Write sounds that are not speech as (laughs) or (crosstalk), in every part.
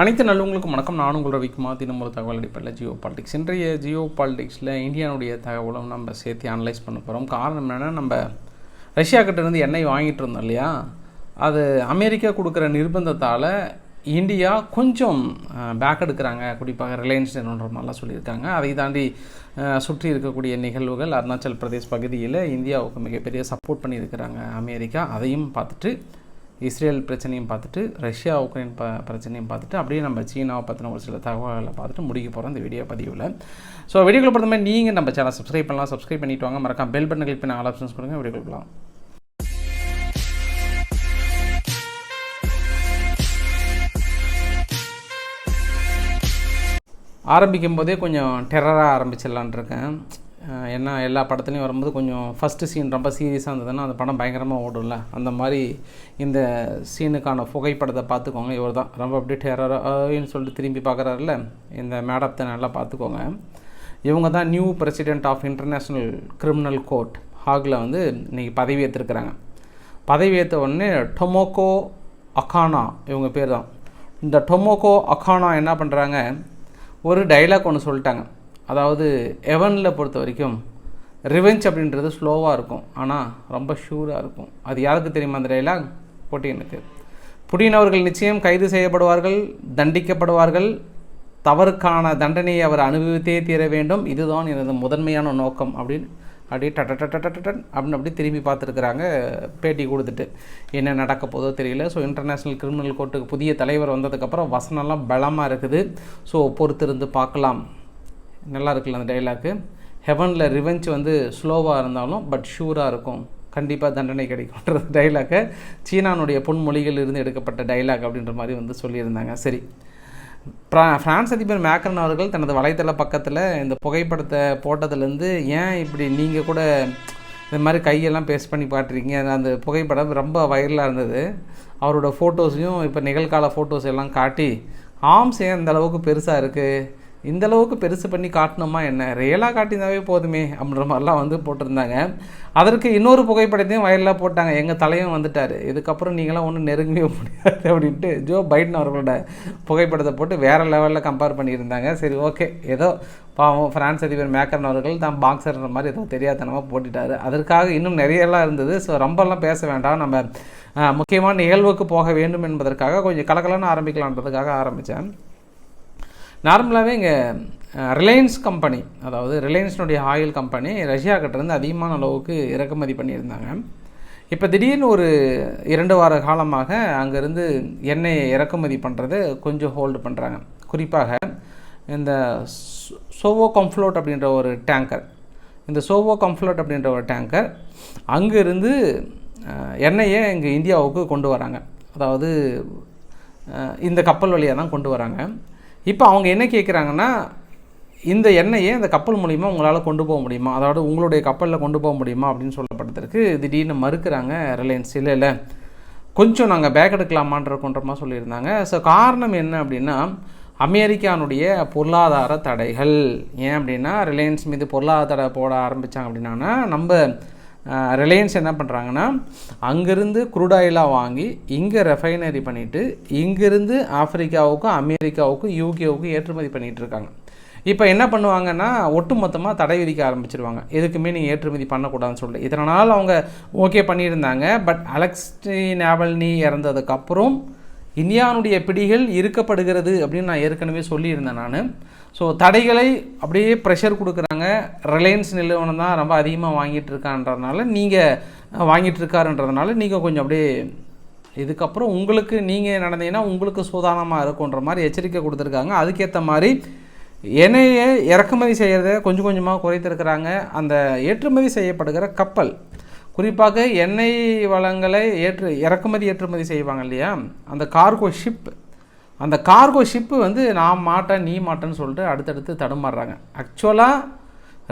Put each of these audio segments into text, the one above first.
அனைத்து நல்லவங்களுக்கும் வணக்கம். நான் உங்கள் ரவிக்குமார் தினம் ஒரு தகவல் அடிப்படையில் ஜியோ பாலிடிக்ஸ். இன்றைய ஜியோ பாலிடிக்ஸில் இந்தியாவுடைய தகவலும் நம்ம சேர்த்து அனலைஸ் பண்ண போகிறோம் காரணம் என்னென்னா நம்ம ரஷ்யா கிட்ட இருந்து எண்ணெய் வாங்கிட்டு இருந்தோம் இல்லையா? அது அமெரிக்கா கொடுக்குற நிர்பந்தத்தால் இந்தியா கொஞ்சம் பேக் எடுக்கிறாங்க. குறிப்பாக ரிலையன்ஸ் நிறுவன்ற மாதிரிலாம் சொல்லியிருக்காங்க. அதை தாண்டி சுற்றி இருக்கக்கூடிய நிகழ்வுகள் அருணாச்சல் பிரதேஷ் பகுதியில் இந்தியாவுக்கு மிகப்பெரிய சப்போர்ட் பண்ணியிருக்கிறாங்க அமெரிக்கா. அதையும் பார்த்துட்டு இஸ்ரேல் பிரச்சனையும் பார்த்துட்டு ரஷ்யா உக்ரைன் ப பிரச்சனையும் பார்த்துட்டு அப்படியே நம்ம சீனாவை பற்றின ஒரு சில தகவல்களை பார்த்துட்டு முடிக்க போகிறோம் இந்த வீடியோ பதிவில். ஸோ வீடியோக்குள்ள பொறுத்த மாதிரி நீங்கள் நம்ம சேனல் சப்ஸ்கிரைப் பண்ணலாம். சப்ஸ்கிரைப் பண்ணிவிட்டு வாங்க. மறக்காம பெல் பட்டன் கிளிக் பண்ணி ஆல் ஆப்ஷன்ஸ் கொடுங்க. வீடியோ கொடுக்கலாம் ஆரம்பிக்கும் போதே கொஞ்சம் டெரராக ஆரம்பிச்சிடலான் இருக்கேன். ஏன்னா எல்லா படத்துலையும் வரும்போது கொஞ்சம் ஃபஸ்ட்டு சீன் ரொம்ப சீரியஸாக இருந்ததுன்னா அந்த படம் பயங்கரமாக ஓடும்ல. அந்த மாதிரி இந்த சீனுக்கான புகைப்படத்தை பார்த்துக்கோங்க. இவர் தான். ரொம்ப அப்படியே டெரரான்னு சொல்லிட்டு திரும்பி பார்க்குறாருல இந்த மேடத்தை நல்லா பார்த்துக்கோங்க. இவங்க தான் new president of international criminal court ஹாகில் வந்து இன்றைக்கி பதவி ஏற்றுருக்குறாங்க பதவி ஏற்ற உடனே டொமோக்கோ அகானா இவங்க பேர் தான். இந்த டொமோக்கோ அகானா என்ன பண்ணுறாங்க ஒரு டைலாக் ஒன்று சொல்லிட்டாங்க. அதாவது எவனில் பொறுத்த வரைக்கும் ரிவெஞ்ச் அப்படின்றது ஸ்லோவாக இருக்கும். ஆனால் ரொம்ப ஷூராக இருக்கும். அது யாருக்கு தெரியுமா அந்த டைலாக் போட்டியனுக்கு. புடின் அவர்கள் நிச்சயம் கைது செய்யப்படுவார்கள் தண்டிக்கப்படுவார்கள். தவறுக்கான தண்டனையை அவர் அனுபவித்தே தீர வேண்டும். இதுதான் எனது முதன்மையான நோக்கம் அப்படின்னு அப்படியே டட்ட டட்ட டட்ட டன் அப்படின்னு அப்படியே திரும்பி பார்த்துருக்குறாங்க. பேட்டி கொடுத்துட்டு என்ன நடக்க போதோ தெரியல. ஸோ இன்டர்நேஷ்னல் கிரிமினல் கோர்ட்டுக்கு புதிய தலைவர் வந்ததுக்கப்புறம் வசனம்லாம் பலமாக இருக்குது. ஸோ பொறுத்திருந்து பார்க்கலாம். நல்லா இருக்குல்ல அந்த டைலாக்கு ஹெவனில் ரிவெஞ்ச் வந்து ஸ்லோவாக இருந்தாலும் பட் ஷூராக இருக்கும். கண்டிப்பாக தண்டனை கிடைக்கும்ன்றது டைலாக்கை சீனானுடைய பொன்மொழிகள் இருந்து எடுக்கப்பட்ட டைலாக் அப்படின்ற மாதிரி வந்து சொல்லியிருந்தாங்க. சரி. ப்ரா ஃப்ரான்ஸ் அதிபர் மேக்ரன் அவர்கள் தனது வலைத்தள பக்கத்தில் இந்த புகைப்படத்தை போட்டதுலேருந்து ஏன் இப்படி நீங்கள் கூட இந்த மாதிரி கையெல்லாம் பேஸ்ட் பண்ணி பாட்டுறீங்க அந்த- புகைப்படம் ரொம்ப வைரலாக இருந்தது. அவரோட ஃபோட்டோஸையும் இப்போ நிகழ்கால ஃபோட்டோஸ் எல்லாம் காட்டி ஆம்ஸ் ஏன் அந்த அளவுக்கு பெருசாக இருக்குது இந்த அளவுக்கு பெருசு பண்ணி காட்டணுமா என்ன? ரியலாக காட்டினாவே போதுமே அப்படின்ற மாதிரிலாம் வந்து போட்டிருந்தாங்க. அதற்கு இன்னொரு புகைப்படத்தையும் வயலில் போட்டாங்க. எங்கள் தலைவன் வந்துட்டார். இதுக்கப்புறம் நீங்களாம் ஒன்றும் நெருங்கவே முடியாது அப்படின்ட்டு ஜோ பைடன் அவர்களோட புகைப்படத்தை போட்டு வேறு லெவலில் கம்பேர் பண்ணியிருந்தாங்க. சரி ஓகே ஏதோ பாவம் ஃப்ரான்ஸ் அதிபர் மேக்கரன் அவர்கள் தான் பாக்ஸர்ன்ற மாதிரி ஏதோ தெரியாதனமாக போட்டுட்டார். அதற்காக இன்னும் நிறையெல்லாம் இருந்தது. ஸோ ரொம்பலாம் பேச வேண்டாம். நம்ம முக்கியமான நிகழ்வுக்கு போக வேண்டும் என்பதற்காக கொஞ்சம் கலக்கலான்னு ஆரம்பிக்கலான்றதுக்காக ஆரம்பித்தேன் நார்மலாகவே இங்கே ரிலையன்ஸ் கம்பெனி அதாவது ரிலையன்ஸினுடைய ஆயில் கம்பெனி ரஷ்யா கிட்டேருந்து அதிகமான அளவுக்கு இறக்குமதி பண்ணியிருந்தாங்க. இப்போ திடீர்னு ஒரு இரண்டு வார காலமாக அங்கேருந்து எண்ணெயை இறக்குமதி பண்ணுறது கொஞ்சம் ஹோல்டு பண்ணுறாங்க குறிப்பாக இந்த சோவோ கம்ஃப்ளோட் அப்படின்ற ஒரு டேங்கர் இந்த சோவோ கம்ஃப்ளோட் அப்படின்ற ஒரு டேங்கர் அங்கேருந்து எண்ணெயை இங்கே இந்தியாவுக்கு கொண்டு வராங்க. அதாவது இந்த கப்பல் வழியாக தான் கொண்டு வராங்க. இப்போ அவங்க என்ன கேட்குறாங்கன்னா இந்த எண்ணெயை இந்த கப்பல் மூலிமா உங்களால் கொண்டு போக முடியுமா? அதாவது உங்களுடைய கப்பலில் கொண்டு போக முடியுமா? அப்படின்னு சொல்லப்பட்டதற்கு திடீர்னு மறுக்கிறாங்க ரிலையன்ஸ் இல்லை இல்லை. கொஞ்சம் நாங்கள் பேக் எடுக்கலாமான்ற கொண்டமாக சொல்லியிருந்தாங்க. ஸோ காரணம் என்ன அப்படின்னா அமெரிக்கானுடைய பொருளாதார தடைகள். ஏன் அப்படின்னா ரிலையன்ஸ் மீது பொருளாதார தடை போட ஆரம்பித்தாங்க அப்படின்னா நம்ம ரிலையன்ஸ் என்ன பண்ணுறாங்கன்னா அங்கேருந்து குரூடாயிலாக வாங்கி இங்கே ரெஃபைனரி பண்ணிவிட்டு இங்கேருந்து ஆப்பிரிக்காவுக்கும் அமெரிக்காவுக்கும் யூகேவுக்கும் ஏற்றுமதி பண்ணிகிட்டு இருக்காங்க. இப்போ என்ன பண்ணுவாங்கன்னா ஒட்டுமொத்தமாக தடை விதிக்க ஆரம்பிச்சிருவாங்க. எதுக்குமே நீங்கள் ஏற்றுமதி பண்ணக்கூடாதுன்னு சொல்லிட்டு இதனால் அவங்க ஓகே பண்ணியிருந்தாங்க பட் அலெக்ஸ்டி நேவல்னி இறந்ததுக்கப்புறம் இந்தியாவுடைய பிடிகள் இருக்கப்படுகிறது அப்படின்னு நான் ஏற்கனவே சொல்லியிருந்தேன் நான். ஸோ தடைகளை அப்படியே ப்ரெஷர் கொடுக்குறாங்க ரிலையன்ஸ் நிறுவனம் தான் ரொம்ப அதிகமாக வாங்கிட்டு இருக்கான்றதுனால நீங்கள் வாங்கிட்டு இருக்காருன்றதுனால நீங்கள் கொஞ்சம் அப்படியே இதுக்கப்புறம் உங்களுக்கு நீங்கள் நடந்தீங்கன்னா உங்களுக்கு சூதானமாக இருக்குன்ற மாதிரி எச்சரிக்கை கொடுத்துருக்காங்க. அதுக்கேற்ற மாதிரி எண்ணெயை இறக்குமதி செய்கிறத கொஞ்சம் கொஞ்சமாக குறைத்திருக்கிறாங்க. அந்த ஏற்றுமதி செய்யப்படுகிற கப்பல் குறிப்பாக எண்ணெய் வளங்களை ஏற்று இறக்குமதி ஏற்றுமதி செய்வாங்க இல்லையா? அந்த கார்கோ ஷிப் அந்த கார்கோ ஷிப்பு வந்து நான் மாட்டேன் நீ மாட்டேன்னு சொல்லிட்டு அடுத்தடுத்து தடுமாறுறாங்க. ஆக்சுவலாக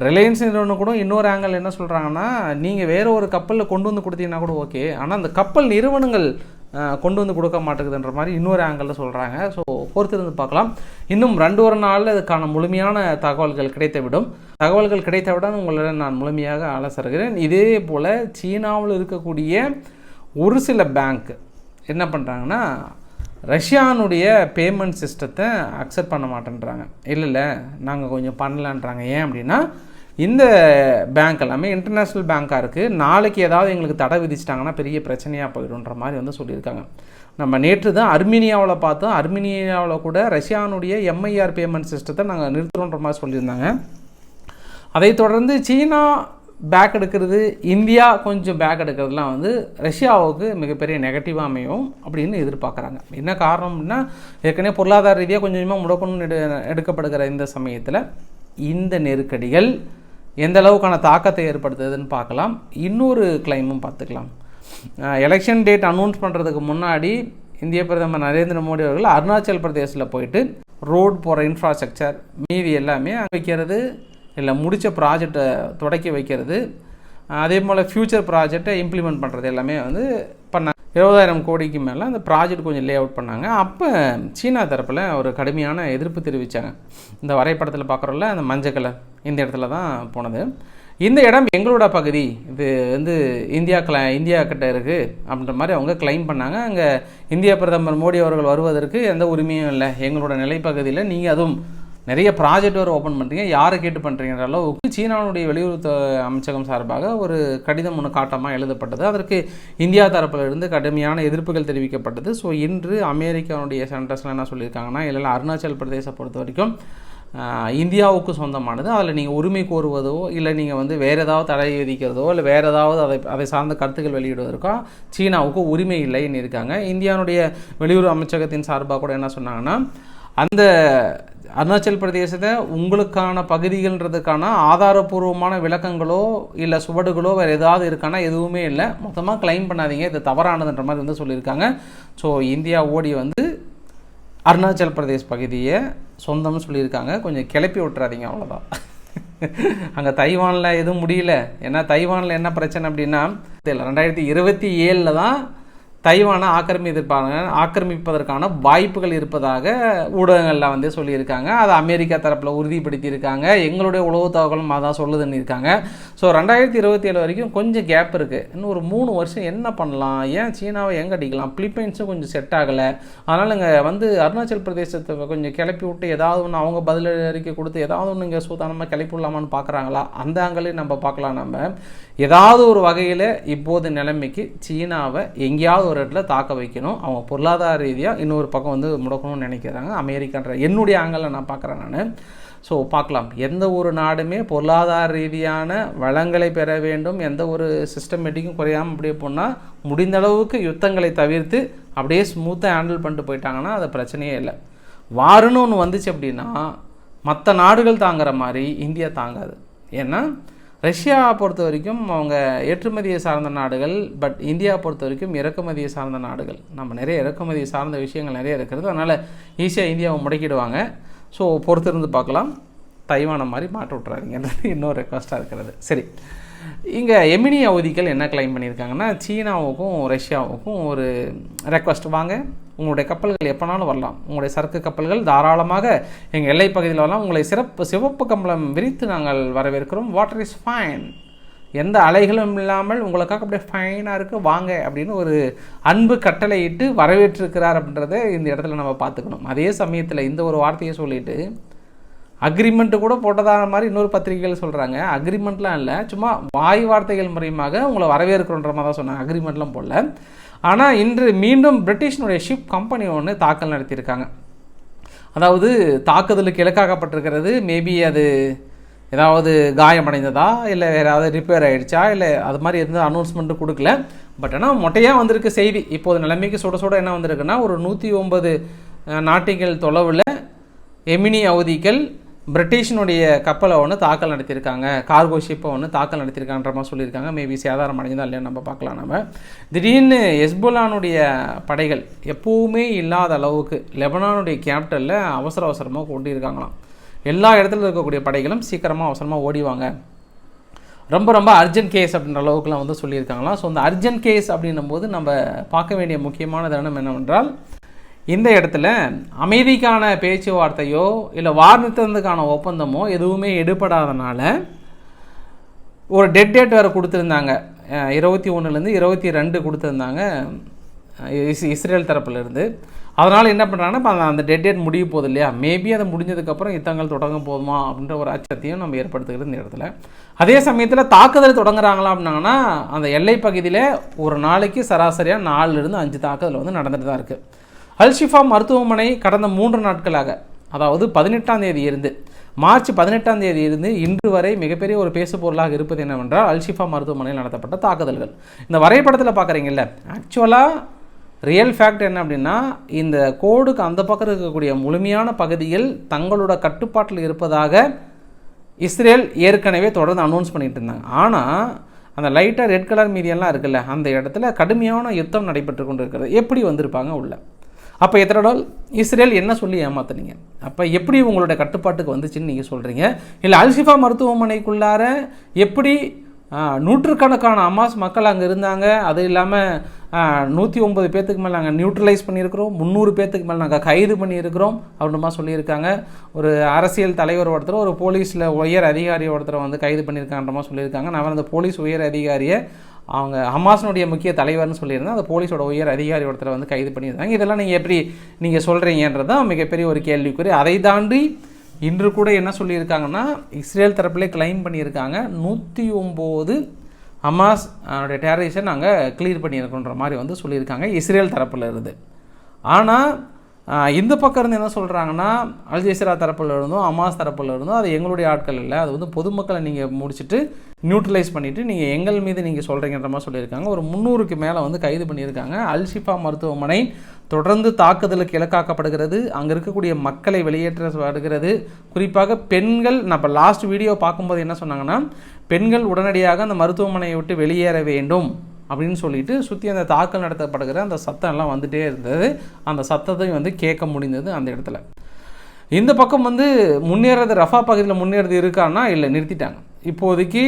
ரிலையன்ஸ் நிறுவனம் கூட இன்னொரு ஆங்கிள் என்ன சொல்கிறாங்கன்னா நீங்கள் வேறு ஒரு கப்பலில் கொண்டு வந்து கொடுத்தீங்கன்னா கூட ஓகே ஆனால் அந்த கப்பல் நிறுவனங்கள் கொண்டு வந்து கொடுக்க மாட்டேங்குதுன்ற மாதிரி இன்னொரு ஆங்கிளில் சொல்கிறாங்க ஸோ பொறுத்திருந்து பார்க்கலாம். இன்னும் ரெண்டு ஒரு நாளில் இதுக்கான முழுமையான தகவல்கள் கிடைத்துவிடும். தகவல்கள் கிடைத்தவுடன் உங்களிடம் நான் முழுமையாக ஆலோசருகிறேன் இதே போல் சீனாவில் இருக்கக்கூடிய ஒரு சில பேங்க் என்ன பண்ணுறாங்கன்னா ரஷ்யானுடைய பேமெண்ட் சிஸ்டத்தை அக்செப்ட் பண்ண மாட்டேன்றாங்க. இல்லை இல்லை நாங்கள் கொஞ்சம் பண்ணலான்றாங்க. ஏன் அப்படின்னா இந்த பேங்க் எல்லாமே இன்டர்நேஷ்னல் பேங்க்காக இருக்குது நாளைக்கு ஏதாவது எங்களுக்கு தடை விதிச்சிட்டாங்கன்னா பெரிய பிரச்சனையாக போயிடுன்ற மாதிரி வந்து சொல்லியிருக்காங்க. நம்ம நேற்று தான் அர்மீனியாவில் பார்த்தோம். அர்மீனியாவில் கூட ரஷ்யானுடைய எம்ஐஆர் பேமெண்ட் சிஸ்டத்தை நாங்கள் நிறுத்துறோன்ற மாதிரி சொல்லியிருந்தாங்க. அதை தொடர்ந்து சீனா பேக் எடுக்கிறது இந்தியா கொஞ்சம் பேக் எடுக்கிறதுலாம் வந்து ரஷ்யாவுக்கு மிகப்பெரிய நெகட்டிவாக அமையும் அப்படின்னு எதிர்பார்க்குறாங்க. என்ன காரணம் அப்படின்னா ஏற்கனவே பொருளாதார ரீதியாக கொஞ்சம் கொஞ்சமாக முடக்கணும்னு எடு எடுக்கப்படுகிற இந்த சமயத்தில் இந்த நெருக்கடிகள் எந்த அளவுக்கான தாக்கத்தை ஏற்படுத்துதுன்னு பார்க்கலாம். இன்னொரு கிளைமும் பார்த்துக்கலாம். எலெக்ஷன் டேட் அனௌன்ஸ் பண்ணுறதுக்கு முன்னாடி இந்திய பிரதமர் நரேந்திர மோடி அவர்கள் அருணாச்சல் பிரதேசில் போயிட்டு ரோட் போகிற இன்ஃப்ராஸ்ட்ரக்சர் மீதி எல்லாமே வைக்கிறது இல்லை முடித்த ப்ராஜெக்டை தொடக்கி வைக்கிறது. அதே போல் ஃப்யூச்சர் ப்ராஜெக்டை இம்ப்ளிமெண்ட் பண்ணுறது எல்லாமே வந்து பண்ணாங்க இருபதாயிரம் கோடிக்கு மேலே அந்த ப்ராஜெக்ட் கொஞ்சம் லே அவுட் பண்ணாங்க. அப்போ சீனா தரப்பில் ஒரு கடுமையான எதிர்ப்பு தெரிவித்தாங்க இந்த வரைபடத்தில் பார்க்குறோம்ல அந்த மஞ்சள் கலர் இந்த இடத்துல தான் போனது. இந்த இடம் எங்களோட பகுதி. இது வந்து இந்தியா கிள இந்தியா கிட்ட இருக்குது அப்படின்ற மாதிரி அவங்க கிளைம் பண்ணாங்க. அங்கே இந்திய பிரதமர் மோடி அவர்கள் வருவதற்கு எந்த உரிமையும் இல்லை. எங்களோட நிலைப்பகுதியில் நீங்கள் அதுவும் நிறைய ப்ராஜெக்ட் வேறு ஓப்பன் பண்ணுறீங்க யாரை கேட்டு பண்ணுறீங்கிற அளவுக்கு சீனாவுடைய வெளியுறவு அமைச்சகம் சார்பாக ஒரு கடிதம் ஒன்று காட்டமாக எழுதப்பட்டது. அதற்கு இந்தியா தரப்பிலிருந்து கடுமையான எதிர்ப்புகள் தெரிவிக்கப்பட்டது. ஸோ இன்று அமெரிக்காவுடைய சென்டர்ஸில் என்ன சொல்லியிருக்காங்கன்னா இல்லை அருணாச்சல் பிரதேச பொறுத்த வரைக்கும் இந்தியாவுக்கு சொந்தமானது. அதில் நீங்கள் உரிமை கோருவதோ இல்லை நீங்கள் வந்து வேறு ஏதாவது தடை விதிக்கிறதோ இல்லை வேறு ஏதாவது அதை அதை சார்ந்த கருத்துக்கள் வெளியிடுவதற்கோ சீனாவுக்கு உரிமை இல்லைன்னு இருக்காங்க. இந்தியாவுடைய வெளியுறவு அமைச்சகத்தின் சார்பாக கூட என்ன சொன்னாங்கன்னா அந்த அருணாச்சல் பிரதேசத்தை உங்களுக்கான பகுதிகள்ன்றதுக்கான ஆதாரபூர்வமான விளக்கங்களோ இல்லை சுவடுகளோ வேறு ஏதாவது இருக்கானா எதுவுமே இல்லை. மொத்தமாக கிளைம் பண்ணாதீங்க. இது தவறானதுன்ற மாதிரி வந்து சொல்லியிருக்காங்க. ஸோ இந்தியா ஓடி வந்து அருணாச்சல் பிரதேஷ் பகுதியை சொந்தம்னு சொல்லியிருக்காங்க. கொஞ்சம் கிளப்பி விட்டுறாதீங்க அவ்வளோதான் அங்கே தைவானில் எதுவும் முடியல. ஏன்னா தைவானில் என்ன பிரச்சனை அப்படின்னா தெரியல ரெண்டாயிரத்தி இருபத்தி ஏழில் தான் தைவானை ஆக்கிரமித்திருப்பாங்க. ஆக்கிரமிப்பதற்கான வாய்ப்புகள் இருப்பதாக ஊடகங்களில் வந்து சொல்லியிருக்காங்க. அதை அமெரிக்கா தரப்பில் உறுதிப்படுத்தியிருக்காங்க. எங்களுடைய உளவு தகவலும் அதான் சொல்லுதுன்னு இருக்காங்க ஸோ ரெண்டாயிரத்தி இருபத்தி ஏழு வரைக்கும் கொஞ்சம் கேப் இருக்குது இன்னும் ஒரு மூணு வருஷம் என்ன பண்ணலாம்? ஏன் சீனாவை எங்கே அடிக்கலாம்? பிலிப்பைன்ஸும் கொஞ்சம் செட் ஆகலை. அதனால் இங்கே வந்து அருணாச்சல் பிரதேசத்தை கொஞ்சம் கிளப்பி விட்டு ஏதாவது ஒன்று அவங்க பதில் அறிக்கை கொடுத்து ஏதாவது ஒன்று இங்கே சூதானமாக கிளப்பி விடலாமான்னு பார்க்குறாங்களா அந்த ஆங்கிலையும் நம்ம பார்க்கலாம் நம்ம ஏதாவது ஒரு வகையில் இப்போது நிலைமைக்கு சீனாவை எங்கேயாவது ஒரு இடத்துல தாக்க வைக்கணும். அவங்க பொருளாதார ரீதியாக இன்னொரு பக்கம் வந்து முடக்கணும்னு நினைக்கிறாங்க. அமெரிக்கான்ற என்னுடைய ஆங்கிளில் நான் பார்க்குறேன் நான். ஸோ பார்க்கலாம். எந்த ஒரு நாடுமே பொருளாதார ரீதியான வளங்களை பெற வேண்டும். எந்த ஒரு சிஸ்டமேட்டிக்கும் குறையாமல் அப்படியே போனால் முடிந்த அளவுக்கு யுத்தங்களை தவிர்த்து அப்படியே ஸ்மூத்தாக ஹேண்டில் பண்ணிட்டு போயிட்டாங்கன்னா அது பிரச்சனையே இல்லை. வாருன்னு ஒன்று வந்துச்சு அப்படின்னா மற்ற நாடுகள் தாங்குற மாதிரி இந்தியா தாங்காது. ஏன்னா ரஷ்யா பொறுத்த வரைக்கும் அவங்க ஏற்றுமதியை சார்ந்த நாடுகள் பட் இந்தியா பொறுத்த வரைக்கும் இறக்குமதியை சார்ந்த நாடுகள். நம்ம நிறைய இறக்குமதியை சார்ந்த விஷயங்கள் நிறைய இருக்கிறது. அதனால் ஈஸியாக இந்தியாவை முடக்கிடுவாங்க. ஸோ பொறுத்திருந்து பார்க்கலாம். தைவான மாதிரி மாட்ட விட்றாதீங்கன்றது (laughs) இன்னொரு ரெக்வஸ்ட்டாக இருக்கிறது. சரி. இங்கே எமினி அவதிகள் என்ன கிளைம் பண்ணியிருக்காங்கன்னா சீனாவுக்கும் ரஷ்யாவுக்கும் ஒரு ரெக்வஸ்ட் வாங்க உங்களுடைய கப்பல்கள் எப்போனாலும் வரலாம். உங்களுடைய சரக்கு கப்பல்கள் தாராளமாக எங்கள் எல்லை பகுதியில் வரலாம். உங்களை சிறப்பு சிவப்பு கம்பளம் விரித்து நாங்கள் வரவேற்கிறோம். வாட்டர் இஸ் ஃபைன் எந்த அலைகளும் இல்லாமல் உங்களுக்காக அப்படியே ஃபைனாக இருக்குது வாங்க அப்படின்னு ஒரு அன்பு கட்டளையிட்டு வரவேற்றிருக்கிறார் அப்படின்றத இந்த இடத்துல நம்ம பார்த்துக்கணும். அதே சமயத்தில் இந்த ஒரு வார்த்தையை சொல்லிட்டு அக்ரிமெண்ட்டு கூட போட்டதாக மாதிரி இன்னொரு பத்திரிகைகள் சொல்கிறாங்க அக்ரிமெண்ட்லாம் இல்லை. சும்மா வாய் வார்த்தைகள் மூலியமாக உங்களை வரவேற்கிறோன்ற மாதிரி தான் சொன்னாங்க. அக்ரிமெண்ட்லாம் போடல. ஆனால் இன்று மீண்டும் பிரிட்டிஷினுடைய ஷிப் கம்பெனி ஒன்று தாக்கல் நடத்தியிருக்காங்க. அதாவது தாக்குதலுக்கு இலக்காக்கப்பட்டிருக்கிறது மேபி அது ஏதாவது காயமடைந்ததா? இல்லை வேறு ஏதாவது ரிப்பேர் ஆகிடுச்சா இல்லை அது மாதிரி எந்த அனௌன்ஸ்மெண்ட்டும் கொடுக்கல. பட் ஆனால் மொட்டையாக வந்திருக்கு செய்தி. இப்போது நிலைமைக்கு சுட சுட என்ன வந்திருக்குன்னா ஒரு நூற்றி ஒன்பது நாட்டிகள் தொலைவில் எமினி அவதிகள் பிரிட்டிஷனுடைய கப்பலை ஒன்று தாக்கல் நடத்தியிருக்காங்க. கார்கோ ஷிப்பை ஒன்று தாக்கல் நடத்தியிருக்கான்ற மாதிரி சொல்லியிருக்காங்க. மேபி சேதாரம் அடைஞ்சதா இல்லையா நம்ம பார்க்கலாம் நம்ம திடீர்னு எஸ்புல்லானுடைய படைகள் எப்போவுமே இல்லாத அளவுக்கு லெபனானுடைய கேபிட்டலில் அவசர அவசரமாக கொண்டிருக்காங்களாம். எல்லா இடத்துல இருக்கக்கூடிய படைகளும் சீக்கிரமாக அவசரமாக ஓடிவாங்க. ரொம்ப ரொம்ப அர்ஜென்ட் கேஸ் அப்படின்ற அளவுக்குலாம் வந்து சொல்லியிருக்காங்களாம். ஸோ அந்த அர்ஜென்ட் கேஸ் அப்படின்னும் போது நம்ம பார்க்க வேண்டிய முக்கியமான தருணம் என்னவென்றால் இந்த இடத்துல அமைதிக்கான பேச்சுவார்த்தையோ இல்லை வாரணத்திற்கான ஒப்பந்தமோ எதுவுமே எடுபடாதனால ஒரு டெட் டேட் வேறு கொடுத்துருந்தாங்க. இருபத்தி ஒன்றுலேருந்து இருபத்தி ரெண்டு கொடுத்துருந்தாங்க இஸ் இஸ்ரேல் தரப்புலேருந்து. அதனால் என்ன பண்ணுறாங்கன்னா இப்போ அந்த டெட் டேட் முடிய போகுது இல்லையா? மேபி அதை முடிஞ்சதுக்கப்புறம் யுத்தங்கள் தொடங்க போதுமா அப்படின்ற ஒரு அச்சத்தையும் நம்ம ஏற்படுத்துகிறது இந்த இடத்துல. அதே சமயத்தில் தாக்குதல் தொடங்குறாங்களா அப்படின்னாங்கன்னா அந்த எல்லை பகுதியில் ஒரு நாளைக்கு சராசரியாக நாலுலேருந்து அஞ்சு தாக்குதல் வந்து நடந்துட்டு தான் இருக்குது அல்ஷிஃபா மருத்துவமனை கடந்த மூன்று நாட்களாக அதாவது பதினெட்டாம் தேதி இருந்து மார்ச் பதினெட்டாம் தேதி இருந்து இன்று வரை மிகப்பெரிய ஒரு பேசு பொருளாக இருப்பது என்னவென்றால் அல்ஷிஃபா மருத்துவமனையில் நடத்தப்பட்ட தாக்குதல்கள். இந்த வரைபடத்தில் பார்க்குறீங்கல்ல ஆக்சுவலாக ரியல் ஃபேக்ட் என்ன அப்படின்னா இந்த கோடுக்கு அந்த பக்கம் இருக்கக்கூடிய முழுமையான பகுதியில் தங்களோட கட்டுப்பாட்டில் இருப்பதாக இஸ்ரேல் ஏற்கனவே தொடர்ந்து அனௌன்ஸ் பண்ணிகிட்டு இருந்தாங்க. ஆனால் அந்த லைட்டாக ரெட் கலர் மீதியெல்லாம் இருக்குல்ல அந்த இடத்துல கடுமையான யுத்தம் நடைபெற்று கொண்டு இருக்கிறது எப்படி வந்திருப்பாங்க உள்ள? அப்போ எத்தனை நாள்? இஸ்ரேல் என்ன சொல்லி ஏமாத்துனீங்க? அப்போ எப்படி உங்களுடைய கட்டுப்பாட்டுக்கு வந்துச்சுன்னு நீங்கள் சொல்கிறீங்க இல்லை அல்சிஃபா மருத்துவமனைக்குள்ளார எப்படி நூற்றுக்கணக்கான அமாஸ் மக்கள் அங்கே இருந்தாங்க? அது இல்லாமல் நூற்றி ஒம்பது பேர்த்துக்கு மேலே நாங்கள் நியூட்ரலைஸ் பண்ணியிருக்கிறோம். முந்நூறு பேர்த்துக்கு மேலே நாங்கள் கைது பண்ணியிருக்கிறோம். அப்படின்றமா சொல்லியிருக்காங்க. ஒரு அரசியல் தலைவர் ஒருத்தர் ஒரு போலீஸில் உயர் அதிகாரி ஒருத்தரை வந்து கைது பண்ணியிருக்கான்றமா சொல்லியிருக்காங்க. நான் அந்த போலீஸ் உயர் அதிகாரியை அவங்க ஹமாஸினுடைய முக்கிய தலைவர்னு சொல்லியிருந்தேன் அந்த போலீஸோட உயர் அதிகாரி ஒருத்தரை வந்து கைது பண்ணியிருந்தாங்க. இதெல்லாம் நீங்கள் எப்படி நீங்கள் சொல்கிறீங்கன்றது தான் மிகப்பெரிய ஒரு கேள்விக்குறி. அதை தாண்டி இன்று கூட என்ன சொல்லியிருக்காங்கன்னா இஸ்ரேல் தரப்புலே கிளைம் பண்ணியிருக்காங்க. நூற்றி ஒம்பது ஹமாஸ் அவனுடைய டேரரிஸை நாங்கள் கிளியர் பண்ணியிருக்கோன்ற மாதிரி வந்து சொல்லியிருக்காங்க இஸ்ரேல் தரப்பில் இருந்து ஆனால் இந்த பக்கம் இருந்து என்ன சொல்கிறாங்கன்னா அல்ஜெசிரா தரப்புல இருந்தும் அமாஸ் தரப்புல இருந்தும் அது எங்களுடைய ஆட்கள் இல்லை. அது வந்து பொதுமக்களை நீங்கள் முடிச்சுட்டு நியூட்ரலைஸ் பண்ணிவிட்டு நீங்கள் எங்கள் மீது நீங்கள் சொல்கிறீங்கன்ற மாதிரி சொல்லியிருக்காங்க. ஒரு முந்நூறுக்கு மேலே வந்து கைது பண்ணியிருக்காங்க. அல்ஷிஃபா மருத்துவமனை தொடர்ந்து தாக்குதலுக்கு இலக்காக்கப்படுகிறது அங்கே இருக்கக்கூடிய மக்களை வெளியேற்ற வருகிறது. குறிப்பாக பெண்கள் நான் லாஸ்ட் வீடியோ பார்க்கும்போது என்ன சொன்னாங்கன்னா பெண்கள் உடனடியாக அந்த மருத்துவமனையை விட்டு வெளியேற வேண்டும். அப்படின்னு சொல்லிட்டு சுற்றி அந்த தாக்கல் நடத்தப்படுகிற அந்த சத்தம் எல்லாம் வந்துகிட்டே இருந்தது. அந்த சத்தத்தையும் வந்து கேட்க முடிந்தது அந்த இடத்துல. இந்த பக்கம் வந்து முன்னேறது ரஃபா பகுதியில் முன்னேறது இருக்கான்னா இல்லை நிறுத்திட்டாங்க. இப்போதைக்கு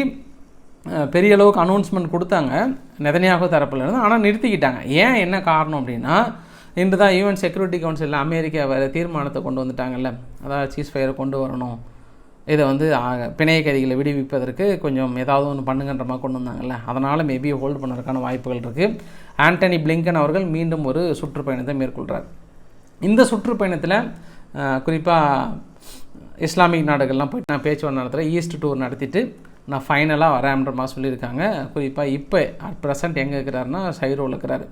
பெரிய அளவுக்கு அனௌன்ஸ்மெண்ட் கொடுத்தாங்க நெதனியாக தரப்புல இருந்து. ஆனால் நிறுத்திக்கிட்டாங்க. ஏன் என்ன காரணம் அப்படின்னா இன்று தான் யூஎன் செக்யூரிட்டி கவுன்சிலில் அமெரிக்கா வேறு தீர்மானத்தை கொண்டு வந்துட்டாங்கல்ல. அதாவது சீஸ் ஃபயரை கொண்டு வரணும். இதை வந்து ஆ, பிணைய கைதிகளை விடுவிப்பதற்கு கொஞ்சம் ஏதாவது ஒன்று பண்ணுங்கன்ற மாதிரி கொண்டு வந்தாங்கல்ல. அதனால் மேபி ஹோல்டு பண்ணுறதுக்கான வாய்ப்புகள் இருக்குது ஆண்டனி பிளிங்கன் அவர்கள் மீண்டும் ஒரு சுற்றுப்பயணத்தை மேற்கொள்கிறார் இந்த சுற்றுப்பயணத்தில் குறிப்பாக இஸ்லாமிக் நாடுகள்லாம் போயிட்டு நான் பேச்சுவார்த்தை நடத்துகிறேன் ஈஸ்ட் டூர் நடத்திட்டு நான் ஃபைனலாக வரேன்ற மாதிரி சொல்லியிருக்காங்க. குறிப்பாக இப்போ அட் ப்ரெசன்ட் எங்கே இருக்கிறாருன்னா சைரோவில் இருக்கிறாரு.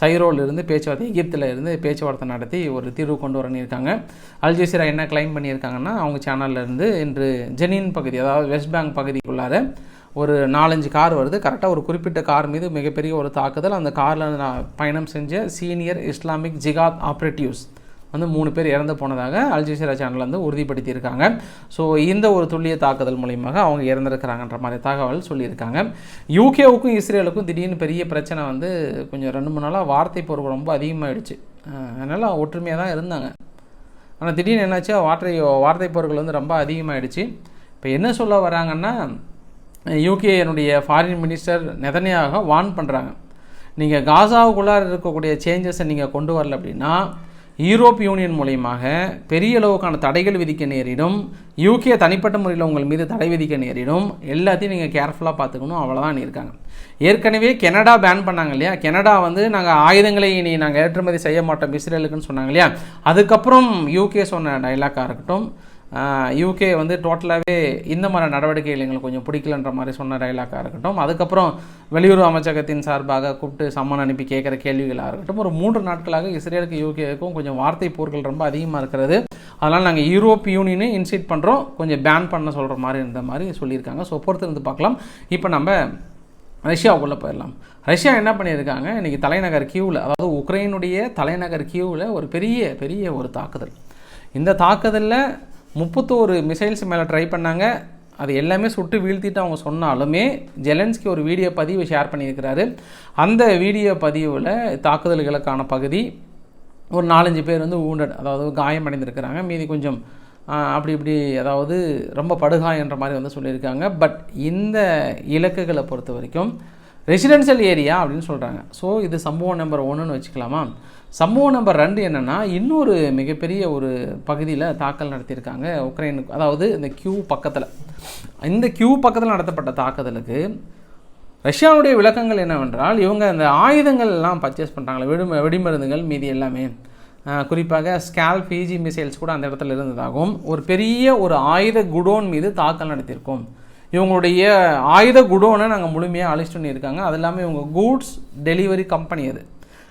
சைரோவில் இருந்து பேச்சுவார்த்தை எகிப்தில் இருந்து பேச்சுவார்த்தை நடத்தி ஒரு தீர்வு கொண்டு வரணும் இருக்காங்க அல்ஜசீரா என்ன கிளைம் பண்ணியிருக்காங்கன்னா அவங்க சேனல்ல இருந்து இன்று ஜெனின் பகுதி அதாவது வெஸ்ட் பேங்க் பகுதிக்குள்ளார ஒரு நாலஞ்சு கார் வருது. கரெக்டாக ஒரு குறிப்பிட்ட கார் மீது மிகப்பெரிய ஒரு தாக்குதல். அந்த காரில் நான் பயணம் செஞ்ச சீனியர் இஸ்லாமிக் ஜிகாத் ஆப்ரேட்டிவ்ஸ் வந்து மூணு பேர் இறந்து போனதாக அல்ஜசீரா சேனல் வந்து உறுதிப்படுத்தியிருக்காங்க. ஸோ இந்த ஒரு துல்லிய தாக்குதல் மூலியமாக அவங்க இறந்துருக்கிறாங்கன்ற மாதிரி தகவல் சொல்லியிருக்காங்க. யூகேவுக்கும் இஸ்ரேலுக்கும் திடீர்னு பெரிய பிரச்சனை வந்து கொஞ்சம் ரெண்டு மூணு நாளாக வார்த்தை பொருள் ரொம்ப அதிகமாகிடுச்சு அதனால் ஒற்றுமையாக தான் இருந்தாங்க. ஆனால் திடீர்னு என்னாச்சு? வார்த்தை வார்த்தை போர்கள் வந்து ரொம்ப அதிகமாகிடுச்சு இப்போ என்ன சொல்ல வராங்கன்னா யூகேனுடைய ஃபாரின் மினிஸ்டர் நெதனியாக வார்ன் பண்ணுறாங்க நீங்கள் காசாவுக்குள்ளார இருக்கக்கூடிய சேஞ்சஸை நீங்கள் கொண்டு வரல அப்படின்னா யூரோப் யூனியன் மூலியமாக பெரிய அளவுக்கான தடைகள் விதிக்க நேரிடும். யூகே தனிப்பட்ட முறையில் உங்கள் மீது தடை விதிக்க நேரிடும். எல்லாத்தையும் நீங்கள் கேர்ஃபுல்லாக பார்த்துக்கணும். அவ்வளோதான் இருக்காங்க. ஏற்கனவே கெனடா பேன் பண்ணாங்க இல்லையா? கெனடா வந்து நாங்கள் ஆயுதங்களை இனி நாங்கள் ஏற்றுமதி செய்ய மாட்டோம். இஸ்ரேலுக்குன்னு சொன்னாங்க இல்லையா? அதுக்கப்புறம் யூகே சொன்ன டைலாக்காக இருக்கட்டும். யூகே வந்து டோட்டலாகவே இந்த மாதிரி நடவடிக்கைகள் எங்களுக்கு கொஞ்சம் பிடிக்கலன்ற மாதிரி சொன்ன டைலாக்காக இருக்கட்டும். அதுக்கப்புறம் வெளியுறவு அமைச்சகத்தின் சார்பாக கூப்பிட்டு சம்மன் அனுப்பி கேட்குற கேள்விகளாக இருக்கட்டும். ஒரு மூன்று நாட்களாக இஸ்ரேலுக்கு யூகேக்கும் கொஞ்சம் வார்த்தை போர்கள் ரொம்ப அதிகமாக இருக்கிறது. அதனால் நாங்கள் யூரோப் யூனியனை இன்சைட் பண்ணுறோம் கொஞ்சம் பேன் பண்ண சொல்கிற மாதிரி இருந்த மாதிரி சொல்லியிருக்காங்க. ஸோ பொறுத்து இருந்து பார்க்கலாம். இப்போ நம்ம ரஷ்யாவுக்குள்ளே போயிடலாம். ரஷ்யா என்ன பண்ணியிருக்காங்க? இன்றைக்கி தலைநகர் கியூவில் அதாவது உக்ரைனுடைய தலைநகர் கியூவில் ஒரு பெரிய பெரிய ஒரு தாக்குதல். இந்த தாக்குதலில் முப்பத்தோரு மிசைல்ஸ் மேலே ட்ரை பண்ணாங்க. அது எல்லாமே சுட்டு வீழ்த்திட்டு அவங்க சொன்னாலுமே ஜெலன்ஸ்கி ஒரு வீடியோ பதிவு ஷேர் பண்ணியிருக்கிறாரு. அந்த வீடியோ பதிவில் தாக்குதல்களுக்கான பகுதி ஒரு நாலஞ்சு பேர் வந்து ஊண்டட் அதாவது காயமடைந்திருக்கிறாங்க. மீதி கொஞ்சம் அப்படி இப்படி அதாவது ரொம்ப படுகாயன்ற மாதிரி வந்து சொல்லியிருக்காங்க. பட் இந்த இலக்குகளை பொறுத்த வரைக்கும் ரெசிடென்ஷியல் ஏரியா அப்படின்னு சொல்கிறாங்க ஸோ இது சம்பவம் நம்பர் ஒன்றுன்னு வச்சுக்கலாமா? சம்பவம் நம்பர் ரெண்டு என்னென்னா இன்னொரு மிகப்பெரிய ஒரு பகுதியில் தாக்கல் நடத்தியிருக்காங்க உக்ரைனுக்கு. அதாவது இந்த கியூ பக்கத்தில். இந்த கியூ பக்கத்தில் நடத்தப்பட்ட தாக்குதலுக்கு ரஷ்யாவுடைய விளக்கங்கள் என்னவென்றால் இவங்க அந்த ஆயுதங்கள் எல்லாம் பர்ச்சேஸ் பண்ணுறாங்களே வெடி வெடிமருந்துகள் மீதி எல்லாமே. குறிப்பாக ஸ்கேல் பிஜி மிசைல்ஸ் கூட அந்த இடத்துல இருந்ததாகவும் ஒரு பெரிய ஒரு ஆயுத குடோன் மீது தாக்கல் நடத்தியிருக்கோம். இவங்களுடைய ஆயுத குடோனை நாங்கள் முழுமையாக அழிச்சிட்டு இருக்காங்க. அது இல்லாமல் இவங்க கூட்ஸ் டெலிவரி கம்பெனி அது.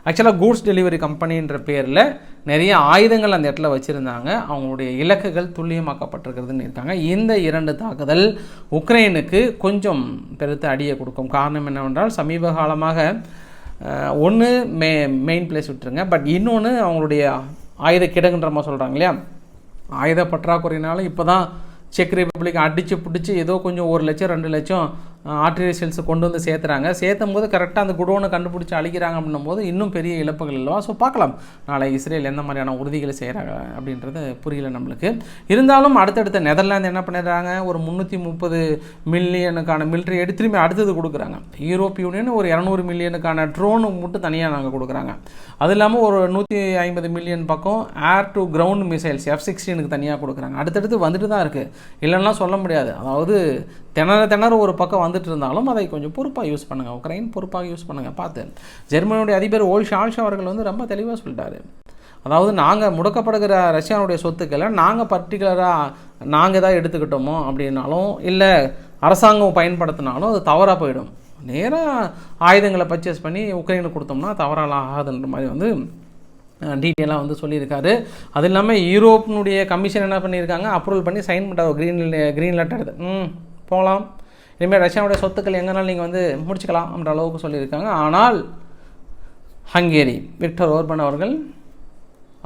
ஆக்சுவலாக கூட்ஸ் டெலிவரி கம்பெனின்ற பேரில் நிறைய ஆயுதங்கள் அந்த இடத்துல வச்சுருந்தாங்க. அவங்களுடைய இலக்குகள் துல்லியமாக்கப்பட்டிருக்கிறதுன்னு இருக்காங்க. இந்த இரண்டு தாக்குதல் உக்ரைனுக்கு கொஞ்சம் பெருத்த அடியை கொடுக்கும். காரணம் என்னவென்றால் சமீப காலமாக ஒன்று மே மெயின் பிளேஸ் விட்டுருங்க. பட் இன்னொன்று அவங்களுடைய ஆயுத கிடங்குன்ற மாதிரி சொல்கிறாங்க இல்லையா? ஆயுத பற்றாக்குறையினால இப்போ தான் செக் ரிப்பப்ளிக் அடித்து பிடிச்சி ஏதோ கொஞ்சம் ஒரு லட்சம் ரெண்டு லட்சம் ஆர்டிஃபிஷியல்ஸை கொண்டு வந்து சேர்த்துறாங்க. சேர்த்தும் போது கரெக்டாக அந்த குடோனை கண்டுபிடிச்சி அழிக்கிறாங்க அப்படின்னும் போது இன்னும் பெரிய இழப்புகள் இல்லவா ஸோ பார்க்கலாம். நாளை இஸ்ரேல் எந்த மாதிரியான உறுதிகளை செய்கிறாங்க அப்படின்றது புரியல நம்மளுக்கு. இருந்தாலும் அடுத்தடுத்த நெதர்லாந்து என்ன பண்ணிடுறாங்க? ஒரு முந்நூற்றி முப்பது மில்லியனுக்கான மிலிட்ரி எடுத்து திரும்பி அடுத்தது கொடுக்குறாங்க. யூரோப் யூனியன் ஒரு இரநூறு மில்லியனுக்கான ட்ரோனு மட்டும் தனியாக நாங்கள் கொடுக்குறாங்க. அது இல்லாமல் ஒரு நூற்றி ஐம்பது மில்லியன் பக்கம் air to ground missiles F சிக்ஸ்டீனுக்கு தனியாக கொடுக்குறாங்க. அடுத்தடுத்து வந்துட்டு தான் இருக்குது இல்லைன்னா சொல்ல முடியாது. அதாவது திணற திணற ஒரு பக்கம் வந்துட்டு இருந்தாலும் அதை கொஞ்சம் பொறுப்பாக யூஸ் பண்ணுங்கள் உக்ரைன் பொறுப்பாக யூஸ் பண்ணுங்கள் பார்த்து ஜெர்மனியுடைய அதிபர் ஓல் ஷால்ஷா அவர்கள் வந்து ரொம்ப தெளிவாக சொல்லிட்டாரு. அதாவது நாங்கள் முடக்கப்படுகிற ரஷ்யாவுடைய சொத்துக்களை நாங்கள் பர்டிகுலராக நாங்கள் தான் எடுத்துக்கிட்டோமோ அப்படின்னாலும் இல்லை அரசாங்கம் பயன்படுத்தினாலும் அது தவறாக போயிடும். நேராக ஆயுதங்களை பர்ச்சேஸ் பண்ணி உக்ரைனுக்கு கொடுத்தோம்னா தவறாலாம் ஆகாதுன்ற மாதிரி வந்து டீட்டெயிலாக வந்து சொல்லியிருக்காரு. அது இல்லாமல் யூரோப்பினுடைய கமிஷன் என்ன பண்ணியிருக்காங்க? அப்ரூவல் பண்ணி சைன் பண்ணுறாரு க்ரீன் க்ரீன் லெட்டர் ம். போகலாம். இனிமேல் ரஷ்யாவுடைய சொத்துக்கள் எங்கேனாலும் நீங்கள் வந்து முடிச்சுக்கலாம் அப்படின்ற அளவுக்கு சொல்லியிருக்காங்க. ஆனால் ஹங்கேரி விக்டர் ஓர்பன் அவர்கள்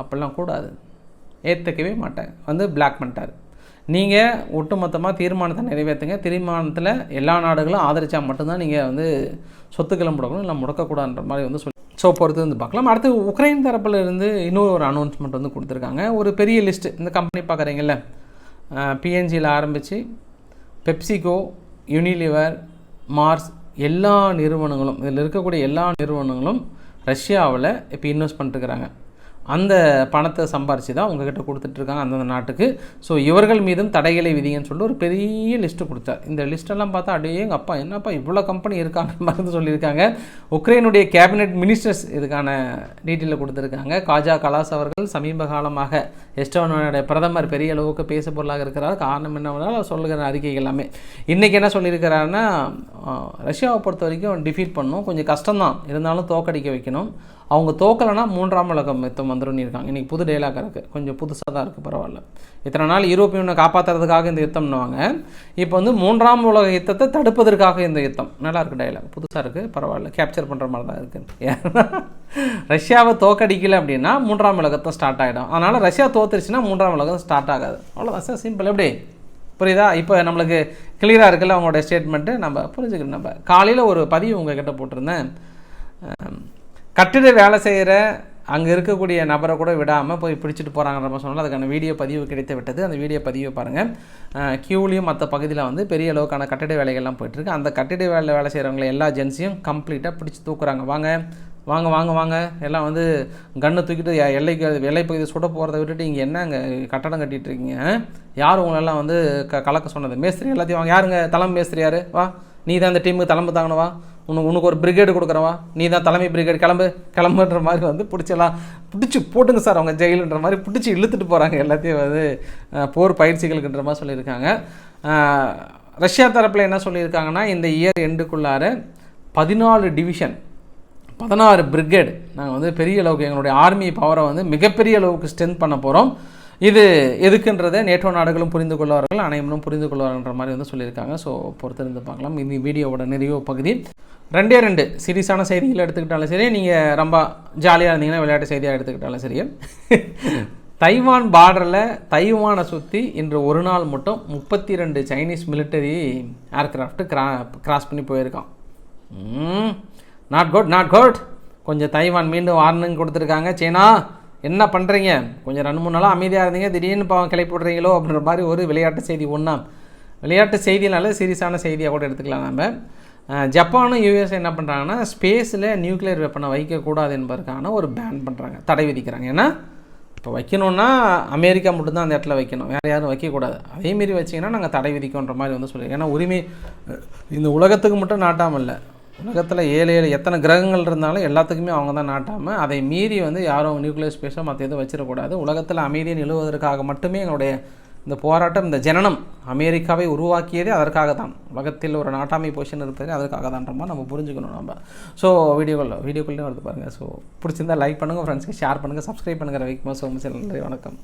அப்படிலாம் கூடாது. ஏற்றுக்கவே மாட்டேன் வந்து பிளாக் பண்ணிட்டார். நீங்கள் ஒட்டுமொத்தமாக தீர்மானத்தை நிறைவேற்றுங்க. தீர்மானத்தில் எல்லா நாடுகளும் ஆதரித்தா மட்டும்தான் நீங்கள் வந்து சொத்துக்களை முடக்கணும் இல்லை முடக்கக்கூடாதுன்ற மாதிரி வந்து சொல்லி ஸோ பொறுத்து வந்து பார்க்கலாம். அடுத்து உக்ரைன் தரப்பில் இருந்து இன்னொரு ஒரு அனௌன்ஸ்மெண்ட் வந்து கொடுத்துருக்காங்க. ஒரு பெரிய லிஸ்ட்டு இந்த கம்பெனி பார்க்குறீங்கள பிஎன்ஜியில் ஆரம்பித்து பெப்சிகோ யூனிலிவர் மார்ஸ் எல்லா நிறுவனங்களும் இதில் இருக்கக்கூடிய எல்லா நிறுவனங்களும் ரஷ்யாவில் இப்போ இன்வெஸ்ட் பண்ணிட்டுருக்குறாங்க அந்த பணத்தை சம்பாரித்து தான் உங்ககிட்ட கொடுத்துட்ருக்காங்க அந்தந்த நாட்டுக்கு. ஸோ இவர்கள் மீதும் தடைகளை விதிங்கன்னு சொல்லிட்டு ஒரு பெரிய லிஸ்ட்டு கொடுத்தார். இந்த லிஸ்ட்டெல்லாம் பார்த்தா அப்படியே எங்கள் அப்பா என்னப்பா இவ்வளோ கம்பெனி இருக்காங்க மருந்து சொல்லியிருக்காங்க. உக்ரைனுடைய கேபினெட் மினிஸ்டர்ஸ் இதுக்கான டீட்டெயிலில் கொடுத்துருக்காங்க. காஜா கலாஸ் அவர்கள் சமீப காலமாக எஸ்டோனுடைய பிரதமர் பெரிய அளவுக்கு பேச பொருளாக இருக்கிறார். காரணம் என்னவென்றால் சொல்லுகிற அறிக்கைகள் எல்லாமே. இன்றைக்கி என்ன சொல்லியிருக்கிறாருன்னா ரஷ்யாவை பொறுத்த வரைக்கும் டிஃபீட் பண்ணணும். கொஞ்சம் கஷ்டம்தான். இருந்தாலும் தோக்கடிக்க வைக்கணும். அவங்க தோக்கலைன்னா மூன்றாம் உலகம் யுத்தம் வந்துடும் இருக்காங்க. இன்றைக்கி புது டைலாக் இருக்குது கொஞ்சம் புதுசாக தான் இருக்குது பரவாயில்ல. இத்தனை நாள் யூரோப்பியனை காப்பாற்றுறதுக்காக இந்த யுத்தம்னுவாங்க இப்போ வந்து மூன்றாம் உலக யுத்தத்தை தடுப்பதற்காக இந்த யுத்தம். நல்லா இருக்குது டைலாக் புதுசாக இருக்குது பரவாயில்ல. கேப்சர் பண்ணுற மாதிரி தான் இருக்குது ஏன்னா (laughs) ரஷ்யாவை தோக்கடிக்கல அப்படின்னா மூன்றாம் உலகத்தை ஸ்டார்ட் ஆகிடும் அதனால் ரஷ்யா தோத்துருச்சுன்னா மூன்றாம் உலகம் ஸ்டார்ட் ஆகாது. அவ்வளோதான் சார். சிம்பிள் எப்படி? புரியுதா? இப்போ நம்மளுக்கு கிளியராக இருக்குல்ல அவங்களோட ஸ்டேட்மெண்ட்டு நம்ம புரிஞ்சுக்கணும். நம்ம காலையில் ஒரு பதிவு உங்ககிட்ட போட்டிருந்தேன். கட்டிட வேலை செய்கிற அங்கே இருக்கக்கூடிய நபரை கூட விடாமல் போய் பிடிச்சிட்டு போகிறாங்கிற மாதிரி சொன்னால் அதுக்கான வீடியோ பதிவு கிடைத்து விட்டது. அந்த வீடியோ பதிவை பாருங்கள் கியூலையும் மற்ற பகுதியில் வந்து பெரிய அளவுக்கான கட்டிட வேலைகள்லாம் போயிட்டுருக்கு. அந்த கட்டிட வேலை வேலை செய்கிறவங்களை எல்லா ஜென்ஸையும் கம்ப்ளீட்டாக பிடிச்சி தூக்குறாங்க. வாங்க வாங்க வாங்க வாங்க. எல்லாம் வந்து கண்ணை தூக்கிட்டு எல்லைக்கு எல்லை பகுதி சுட போகிறத விட்டுட்டு இங்கே என்ன அங்கே கட்டடம் கட்டிகிட்டு இருக்கீங்க? யார் உங்களெல்லாம் வந்து க கலக்க சொன்னது? மேஸ்திரி எல்லாத்தையும் வாங்க. யாருங்க? தலைமை மேஸ்திரி யார்? வா. நீ தான் அந்த டீமுக்கு தலைமை தாங்கணும். வா. உனக்கு உனக்கு ஒரு பிரிகேடு கொடுக்குறவா? நீ தான் தலைமை பிரிகேடு கிளம்பு. கிளம்புன்ற மாதிரி வந்து பிடிச்சலாம் பிடிச்சி போட்டுங்க சார். அவங்க ஜெயிலுன்ற மாதிரி பிடிச்சி இழுத்துட்டு போகிறாங்க எல்லாத்தையும் வந்து போர் பயிற்சிகளுக்குன்ற மாதிரி சொல்லியிருக்காங்க. ரஷ்யா தரப்பில் என்ன சொல்லியிருக்காங்கன்னா இந்த இயர் எண்டுக்குள்ளார பதினாலு டிவிஷன் பதினாறு பிரிகேடு நாங்கள் வந்து பெரிய அளவுக்கு எங்களுடைய ஆர்மி பவரை வந்து மிகப்பெரிய அளவுக்கு ஸ்ட்ரென்த் பண்ண போகிறோம் இது எதுக்குன்றதை நேட்டோ நாடுகளும் புரிந்து கொள்வார்கள் அனைவரும் புரிந்து கொள்வார்கள்ன்ற மாதிரி வந்து சொல்லியிருக்காங்க. ஸோ பொறுத்திருந்து பார்க்கலாம். இந்த வீடியோவோட நிறைவு பகுதி. ரெண்டே ரெண்டு. சீரியஸான செய்திகள் எடுத்துக்கிட்டாலும் சரி நீங்கள் ரொம்ப ஜாலியாக இருந்தீங்கன்னா விளையாட்டு செய்தியாக எடுத்துக்கிட்டாலும் சரி. தைவான் பார்டரில் தைவானை சுற்றி இன்று ஒரு நாள் மட்டும் முப்பத்தி ரெண்டு சைனீஸ் மிலிட்டரி ஏர்க்ராஃப்ட்டு கிரா கிராஸ் பண்ணி போயிருக்கான். நாட் குட் நாட் குட் கொஞ்சம் தைவான் மீண்டும் வார்னிங் கொடுத்துருக்காங்க. சீனா என்ன பண்ணுறீங்க கொஞ்சம் ரெண்டு மூணு நாளாக அமைதியாக இருந்தீங்க. திடீர்னு பாவம் கிளப்பி அப்படின்ற மாதிரி ஒரு விளையாட்டு செய்தி ஒன்றா விளையாட்டு செய்தினால சீரியஸான செய்தியாக கூட எடுத்துக்கலாம் நம்ம ஜப்பானும் யூஎஸ் என்ன பண்ணுறாங்கன்னா ஸ்பேஸில் நியூக்ளியர் வெப்பனை வைக்கக்கூடாது என்பதற்கான ஒரு பேன் பண்ணுறாங்க தடை விதிக்கிறாங்க. ஏன்னா இப்போ வைக்கணும்னா அமெரிக்கா மட்டும்தான் அந்த இடத்துல வைக்கணும். வேறு யாரும் வைக்கக்கூடாது. அதேமாரி வச்சிங்கன்னா நாங்கள் தடை விதிக்கோன்ற மாதிரி வந்து சொல்லி ஏன்னா உரிமை இந்த உலகத்துக்கு மட்டும் நாட்டாமல் இல்லை உலகத்தில் ஏழு ஏழு எத்தனை கிரகங்கள் இருந்தாலும் எல்லாத்துக்குமே அவங்க தான் நாட்டாமல் அதை மீறி வந்து யாரும் நியூக்ளியர் ஸ்பேஸோ மற்ற எதுவும் வச்சிடக்கூடாது. உலகத்தில் அமைதியை நிலவுவதற்காக மட்டுமே எங்களுடைய இந்த போராட்டம் இந்த ஜனனம் அமெரிக்காவை உருவாக்கியதே அதற்காக தான். உலகத்தில் ஒரு நாட்டாமை பொசிஷன் இருப்பது அதற்காக தான்றமா நம்ம புரிஞ்சுக்கணும் நம்ம. ஸோ வீடியோக்குள்ள வீடியோக்குள்ளே வருது பாருங்கள் ஸோ பிடிச்சிருந்தா லைக் பண்ணுங்கள் ஃப்ரெண்ட்ஸ்க்கு ஷேர் பண்ணுங்கள் சப்ஸ்கிரைப் பண்ணுங்கள் ரவிக்குமார் சோமச்சல் நன்றி வணக்கம்.